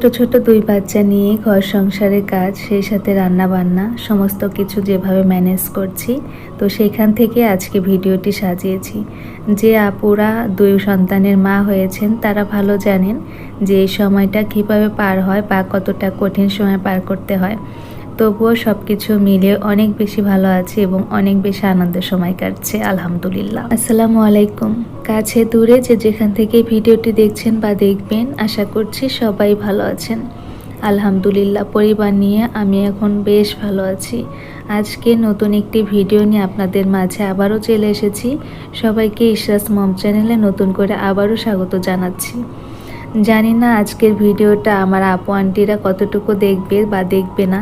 ছোট ছোট দুই বাচ্চা নিয়ে ঘর সংসারের কাজ, সেই সাথে রান্না বান্না সমস্ত কিছু যেভাবে ম্যানেজ করছি, তো সেইখান থেকে আজকে ভিডিওটি সাজিয়েছি। যে আপুরা দুই সন্তানের মা হয়েছেন, তারা ভালো জানেন যে এই সময়টা কীভাবে পার হয় বা কতটা কঠিন সময় পার করতে হয়। তবুও সব কিছু মিলে অনেক বেশি ভালো আছে এবং অনেক বেশি আনন্দের সময় কাটছে, আলহামদুলিল্লাহ। আসসালামু আলাইকুম। কাছে দূরে যে যেখান থেকে ভিডিওটি দেখছেন বা দেখবেন, আশা করছি সবাই ভালো আছেন। আলহামদুলিল্লাহ, পরিবার নিয়ে আমি এখন বেশ ভালো আছি। আজকে নতুন একটি ভিডিও নিয়ে আপনাদের মাঝে আবারও চলে এসেছি। সবাইকে ইশরাস মম চ্যানেলে নতুন করে আবারও স্বাগত জানাচ্ছি। জানি না আজকের ভিডিওটা আমার আপু, আন্টিরা কতটুকু দেখবে বা দেখবে না।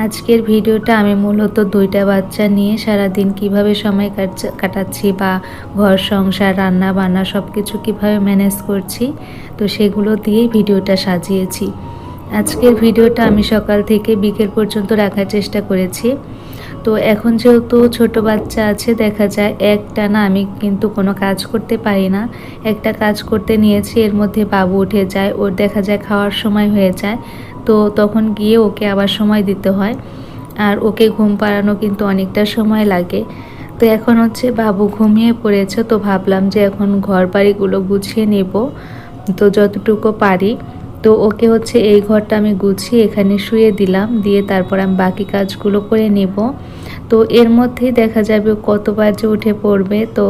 আজকের ভিডিওটা আমি মূলত দুইটা বাচ্চা নিয়ে সারাদিন কীভাবে সময় কাটাচ্ছি বা ঘর সংসার রান্না বান্না সব কিছু কীভাবে ম্যানেজ করছি, তো সেগুলো দিয়েই ভিডিওটা সাজিয়েছি। আজকের ভিডিওটা আমি সকাল থেকে বিকেল পর্যন্ত রাখার চেষ্টা করেছি। তো এখন যেহেতু ছোট বাচ্চা আছে, দেখা যায় একটা না আমি কিন্তু কোনো কাজ করতে পারি না। একটা কাজ করতে নিয়েছি, এর মধ্যে বাবু উঠে যায়, ওর দেখা যায় খাওয়ার সময় হয়ে যায়। তো তখন গিয়ে ওকে আবার সময় দিতে হয়। আর ওকে ঘুম পাড়ানো কিন্তু অনেকটা সময় লাগে। তো এখন হচ্ছে, বাবু ঘুমিয়ে পড়েছে, তো ভাবলাম যে এখন ঘর বাড়িগুলো গুছিয়ে নেব। তো যতটুকু পারি তো ওকে হচ্ছে এই ঘরটা আমি গুছিয়ে এখানে শুয়ে দিলাম, দিয়ে তারপর আমি বাকি কাজগুলো করে নেব। তো এর মধ্যেই দেখা যাবে কতবার যে উঠে পড়বে, তো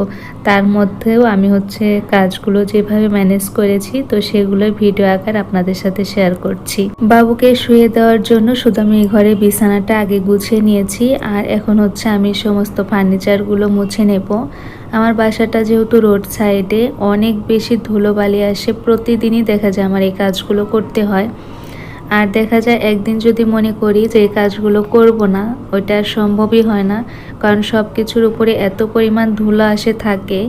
তার মধ্যেও আমি হচ্ছে কাজগুলো যেভাবে ম্যানেজ করেছি, তো সেগুলো ভিডিও আকার আপনাদের সাথে শেয়ার করছি। বাবুকে শুয়ে দেওয়ার জন্য শুধু আমি এই ঘরে বিছানাটা আগে গুছিয়ে নিয়েছি, আর এখন হচ্ছে আমি সমস্ত ফার্নিচারগুলো মুছে নেব। আমার বাসাটা যেহেতু রোড সাইডে অনেক বেশি ধুলোবালি আসে, প্রতিদিনই দেখা যায় আমার এই কাজগুলো করতে হয়। আর দেখা যায় একদিন যদি মনে করি যে এই কাজগুলো করব না, ওইটা সম্ভবই হয় না, কারণ সব কিছুর উপরে এত পরিমাণ ধুলো আসে থাকে,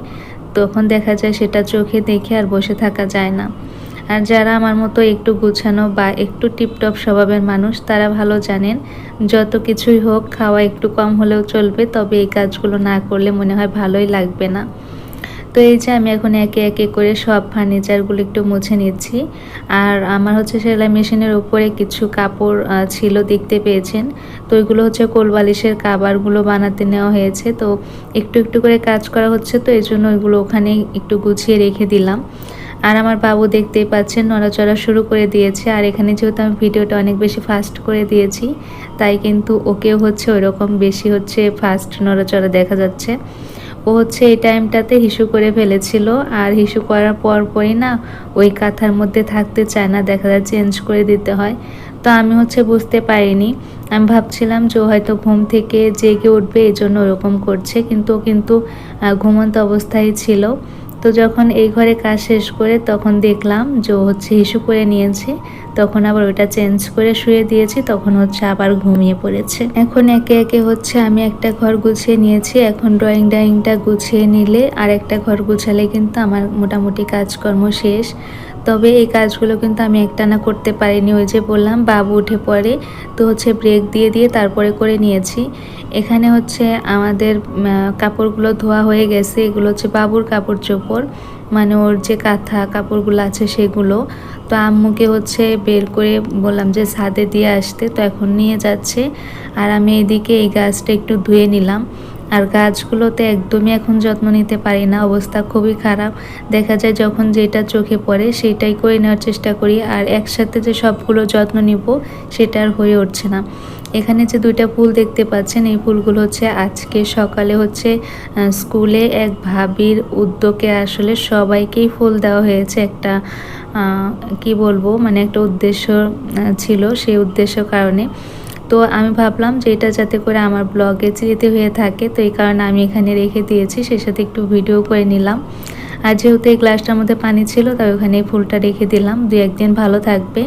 তখন দেখা যায় সেটা চোখে দেখে আর বসে থাকা যায় না। আর যারা আমার মতো একটু গুছানো বা একটু টিপটপ স্বভাবের মানুষ, তারা ভালো জানেন, যত কিছুই হোক, খাওয়া একটু কম হলেও চলবে, তবে এই কাজগুলো না করলে মনে হয় ভালোই লাগবে না। তো এই যে আমি এখন একে একে করে সব ফার্নিচারগুলো একটু মুছে নিচ্ছি। আর আমার হচ্ছে সেলাই মেশিনের উপরে কিছু কাপড় ছিল দেখতে পেয়েছেন। তো ওইগুলো হচ্ছে কোলবালিশের কাবারগুলো বানাতে নেওয়া হয়েছে। তো একটু একটু করে কাজ করা হচ্ছে, তো এই জন্য ওইগুলো ওখানে একটু গুছিয়ে রেখে দিলাম। আর আমার বাবু দেখতেই পাচ্ছেন, নড়াচড়া শুরু করে দিয়েছে। আর এখানে যেহেতু আমি ভিডিওটা অনেক বেশি ফাস্ট করে দিয়েছি, তাই কিন্তু ওকেও হচ্ছে ওইরকম বেশি হচ্ছে ফাস্ট নড়াচড়া দেখা যাচ্ছে। ও হচ্ছে এই টাইমটাতে হিসু করে ফেলেছিল, আর হিসু করার পর পরই না ওই কাঁথার মধ্যে থাকতে চায় না, দেখা যায় চেঞ্জ করে দিতে হয়। তো আমি হচ্ছে বুঝতে পারিনি। আমি ভাবছিলাম যে হয়তো ঘুম থেকে জেগে উঠবে এই জন্য ওরকম করছে, কিন্তু কিন্তু ঘুমন্ত অবস্থায় ছিল। তো যখন এই ঘরে কাজ শেষ করে তখন দেখলাম যে হচ্ছে ইস্যু করে নিয়েছি, তখন আবার ওটা চেঞ্জ করে শুয়ে দিয়েছি, তখন হচ্ছে আবার ঘুমিয়ে পড়েছে। এখন একে একে হচ্ছে আমি একটা ঘর গুছিয়ে নিয়েছি, এখন ড্রয়িং ডাইংটা গুছিয়ে নিলে আর একটা ঘর গুছালে কিন্তু আমার মোটামুটি কাজকর্ম শেষ। তবে এই কাজগুলো কিন্তু আমি একটানা করতে পারিনি। ওই যে বললাম, বাবু উঠে পড়ে, তো হচ্ছে ব্রেক দিয়ে দিয়ে তারপরে করে নিয়েছি। এখানে হচ্ছে আমাদের কাপড়গুলো ধোয়া হয়ে গেছে। এগুলো হচ্ছে বাবুর কাপড় চোপড় মানে ওর যে কাঁথা কাপড়গুলো আছে সেগুলো। তো আম্মুকে হচ্ছে বের করে বললাম যে ছাদে দিয়ে আসতে, তো এখন নিয়ে যাচ্ছে। আর আমি এদিকে এই গাছটা একটু ধুয়ে নিলাম। আর গাছগুলোতে একদমই এখন যত্ন নিতে পারি না, অবস্থা খুবই খারাপ। দেখা যায় যখন যেটা চোখে পড়ে সেটাই করে নেওয়ার চেষ্টা করি আর একসাথে যে সবগুলো যত্ন নিব সেটা আর হয়ে উঠছে না। এখানে যে দুইটা ফুল দেখতে পাচ্ছেন, এই ফুলগুলো হচ্ছে আজকে সকালে হচ্ছে স্কুলে এক ভাবির উদ্যোগে আসলে সবাইকেই ফুল দেওয়া হয়েছে। একটা কি বলব মানে একটা উদ্দেশ্য ছিল সেই উদ্দেশ্য কারণে। তো আমি ভাবলাম যে এটা যাতে করে আমার ব্লগে যেতে হয়ে থাকে, তো এই কারণে আমি এখানে রেখে দিয়েছি, সেই সাথে একটু ভিডিও করে নিলাম। আর যেহেতু এই গ্লাসটার মধ্যে পানি ছিল, তাই ওখানে ফুলটা রেখে দিলাম। দু একদিন ভালো থাকবে।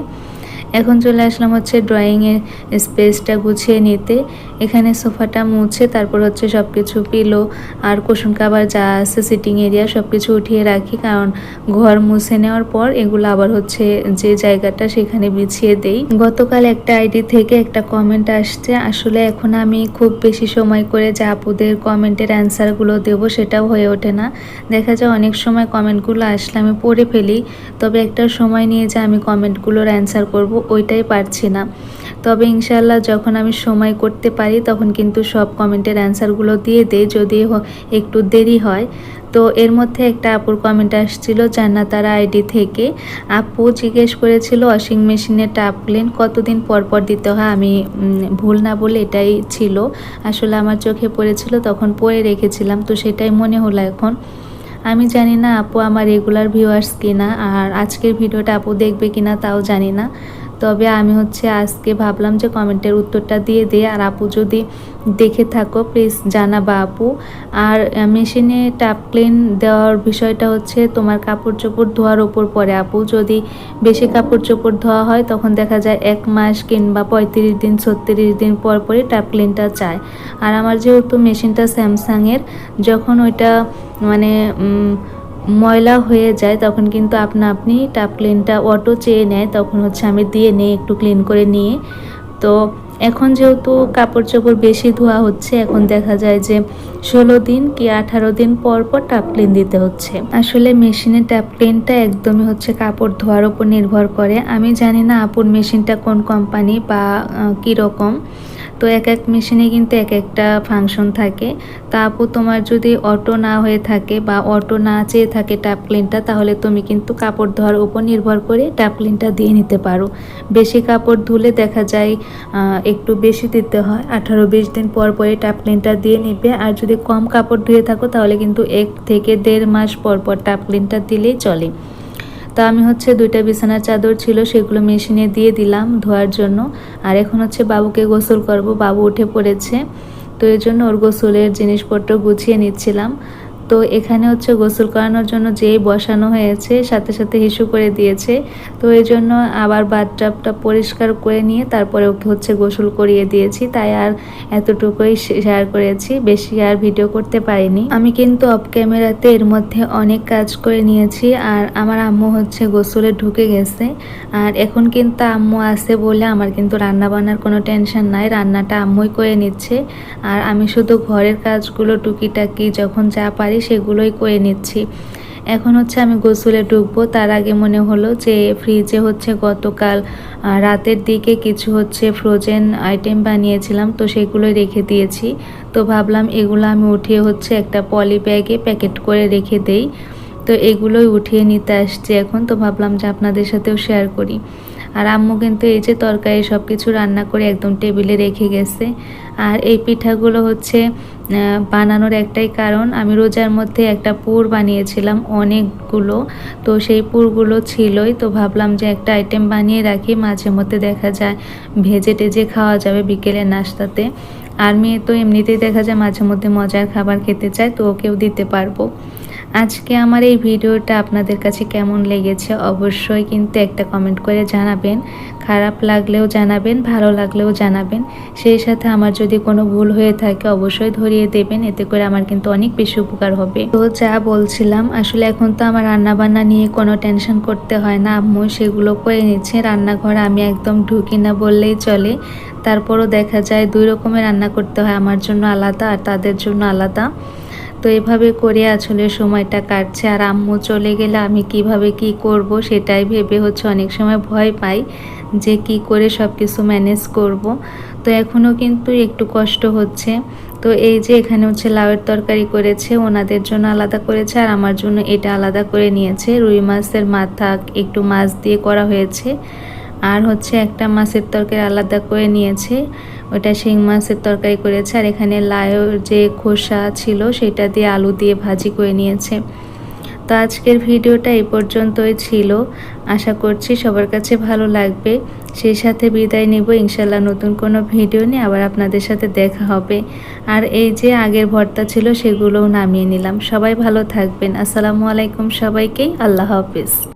এখন চলে আসলাম হচ্ছে ড্রয়িংয়ের স্পেসটা গুছিয়ে নিতে। এখানে সোফাটা মুছে তারপর হচ্ছে সব কিছু পিলো আর কুশন কাবার যা আছে সিটিং এরিয়া সব কিছু উঠিয়ে রাখি। কারণ ঘর মুছে নেওয়ার পর এগুলো আবার হচ্ছে যে জায়গাটা সেখানে বিছিয়ে দেই। গতকাল একটা আইডি থেকে একটা কমেন্ট আসছে, আসলে এখন আমি খুব বেশি সময় করে যে আপুদের কমেন্টের অ্যান্সারগুলো দেব সেটাও হয়ে ওঠে না। দেখা যায় অনেক সময় কমেন্টগুলো আসলে আমি পড়ে ফেলি, তবে একটা সময় নিয়ে যে আমি কমেন্টগুলোর অ্যান্সার করব ওইটাই পারছি না। তবে ইনশাল্লাহ যখন আমি সময় করতে পারি, তখন কিন্তু সব কমেন্টের অ্যান্সারগুলো দিয়ে দেই, যদি একটু দেরি হয়। তো এর মধ্যে একটা আপুর কমেন্ট আসছিল জান্নাতারা আইডি থেকে। আপু জিজ্ঞেস করেছিল ওয়াশিং মেশিনে টাপ ক্লিন কতদিন পর পর দিতে হয়? আমি ভুল না বলে এটাই ছিল। আসলে আমার চোখে পড়েছিল, তখন পরে রেখেছিলাম, তো সেটাই মনে হলো এখন। আমি জানি না আপু আমার রেগুলার ভিউয়ার্স কিনা, আর আজকের ভিডিওটা আপু দেখবে কিনা তাও জানি না। তবে আমি হচ্ছে আজকে ভাবলাম যে কমেন্টের উত্তরটা দিয়ে দিই আর আপু যদি দেখে থাকো প্লিজ জানাবা আপু। আর মেশিনে টাপ ক্লিন দেওয়ার বিষয়টা হচ্ছে তোমার কাপড় চোপড় ধোয়ার ওপর পরে আপু, যদি বেশি কাপড় চোপড় ধোয়া হয়, তখন দেখা যায় এক মাস কিংবা পঁয়ত্রিশ দিন, ছত্রিশ দিন পর পরে টাপ ক্লিনটা চায়। আর আমার যেহেতু মেশিনটা স্যামসাংয়ের যখন ওইটা মানে ময়লা হয়ে যায়, তখন কিন্তু আপনা আপনি টাপ ক্লিনটা অটো চেয়ে নেয়, তখন হচ্ছে আমি দিয়ে নিই, একটু ক্লিন করে নিয়ে। তো এখন যেহেতু কাপড় চোপড় বেশি ধোয়া হচ্ছে, এখন দেখা যায় যে ষোলো দিন কি আঠারো দিন পর পর টাপ ক্লিন দিতে হচ্ছে। আসলে মেশিনের টাপ ক্লিনটা একদমই হচ্ছে কাপড় ধোয়ার উপর নির্ভর করে। আমি জানি না আপুর মেশিনটা কোন কোম্পানি বা কীরকম। তো এক এক মেশিনে কিন্তু এক একটা ফাংশন থাকে। তা আপু, তোমার যদি অটো না হয়ে থাকে বা অটো না চেয়ে থাকে ট্যাপ ক্লিনটা তাহলে তুমি কিন্তু কাপড় ধোয়ার উপর নির্ভর করে ট্যাপ ক্লিনটা দিয়ে নিতে পারো। বেশি কাপড় ধুলে দেখা যায় একটু বেশি দিতে হয়। আঠারো বিশ দিন পর পরে ট্যাপ ক্লিনটা দিয়ে নিবে। আর যদি কম কাপড় ধুয়ে থাকো, তাহলে কিন্তু এক থেকে দেড় মাস পর পর ট্যাপ ক্লিনটা দিলেই চলে। তো আমি হচ্ছে দুইটা বিছানার চাদর ছিল, সেগুলো মেশিনে দিয়ে দিলাম ধোয়ার জন্য। আর এখন হচ্ছে বাবুকে গোসল করব, বাবু উঠে পড়েছে। তো এই জন্য ওর গোসলের জিনিসপত্র গুছিয়ে নিচ্ছিলাম। তো এখানে হচ্ছে গোসল করানোর জন্য যেই বসানো হয়েছে, সাথে সাথে হিসু করে দিয়েছে। তো এই জন্য আবার বাথটাবটা পরিষ্কার করে নিয়ে তারপরে ওকে হচ্ছে গোসল করিয়ে দিয়েছি। তাই আর এতটুকুই শেয়ার করেছি। বেশি আর ভিডিও করতে পারিনি। আমি কিন্তু অফ ক্যামেরাতে এর মধ্যে অনেক কাজ করে নিয়েছি আর আমার আম্মু হচ্ছে গোসলে ঢুকে গেছে। আর এখন কিন্তু আম্মু আছে বলে আমার কিন্তু রান্না বান্নার কোনো টেনশন নাই। রান্নাটা আম্মুই করে নিচ্ছে। আর আমি শুধু ঘরের কাজগুলো টুকিটাকি যখন যা পারি পারি সেগুলোই করে নিচ্ছি। এখন হচ্ছে আমি গোসলে ঢুকবো। তার আগে মনে হলো যে ফ্রিজে হচ্ছে গতকাল রাতের দিকে কিছু হচ্ছে ফ্রোজেন আইটেম বানিয়েছিলাম, তো সেগুলোই রেখে দিয়েছি। তো ভাবলাম এগুলো আমি উঠিয়ে হচ্ছে একটা পলি ব্যাগে প্যাকেট করে রেখে দেই। তো এগুলোই উঠিয়ে নিতে আসছি এখন। তো ভাবলাম যে আপনাদের সাথেও শেয়ার করি। আর আম্মু কিন্তু এই যে তরকারি সব কিছু রান্না করে একদম টেবিলে রেখে গেছে। আর এই পিঠাগুলো হচ্ছে বানানোর একটাই কারণ, আমি রোজার মধ্যে একটা পুর বানিয়েছিলাম অনেকগুলো, তো সেই পুরগুলো ছিলই, তো ভাবলাম যে একটা আইটেম বানিয়ে রাখি, মাঝে মধ্যে দেখা যায় ভেজে টেজে খাওয়া যাবে বিকেলের নাস্তাতে। আর মেয়ে তো এমনিতেই দেখা যায় মাঝে মধ্যে মজার খাবার খেতে চায়, তো ওকেও দিতে পারব। আজকে আমার এই ভিডিওটা আপনাদের কাছে কেমন লেগেছে অবশ্যই কিন্তু একটা কমেন্ট করে জানাবেন। খারাপ লাগলেও জানাবেন, ভালো লাগলেও জানাবেন। সেই সাথে আমার যদি কোনো ভুল হয়ে থাকে অবশ্যই ধরিয়ে দেবেন, এতে করে আমার কিন্তু অনেক বেশি উপকার হবে। তো যা বলছিলাম, আসলে এখন তো আমার রান্নাবান্না নিয়ে কোনো টেনশন করতে হয় না। আম্মু সেগুলো করে নিচ্ছে, রান্নাঘর আমি একদম ঢুকি না বললেই চলে। তারপরও দেখা যায় দুই রকমের রান্না করতে হয়, আমার জন্য আলাদা আর তাদের জন্য আলাদা। তো এভাবে করে আসলে সময়টা কাটছে। আর আম্মু চলে গেলে আমি কীভাবে কি করব সেটাই ভেবে হচ্ছে অনেক সময় ভয় পাই যে কি করে সব কিছু ম্যানেজ করব। তো এখনও কিন্তু একটু কষ্ট হচ্ছে। তো এই যে এখানে হচ্ছে লাউয়ের তরকারি করেছে, ওনাদের জন্য আলাদা করেছে আর আমার জন্য এটা আলাদা করে নিয়েছে। রুই মাছের মাথা একটু মাছ দিয়ে করা হয়েছে। আর হচ্ছে একটা মাছের তরকারি আলাদা করে নিয়েছে। ওটা শিং মাছের তরকারি করেছে আর এখানে লাউর যে খোসা ছিল সেটা দিয়ে আলু দিয়ে ভাজি করে নিয়েছে। তো আজকের ভিডিওটা এই পর্যন্তই ছিল। আশা করছি সবার কাছে ভালো লাগবে। সেই সাথে বিদায় নিব। ইনশাল্লাহ নতুন কোনো ভিডিও নিয়ে আবার আপনাদের সাথে দেখা হবে। আর এই যে আগের ভর্তা ছিল সেগুলোও নামিয়ে নিলাম। সবাই ভালো থাকবেন। আসসালামু আলাইকুম সবাইকেই আল্লাহ হাফিজ।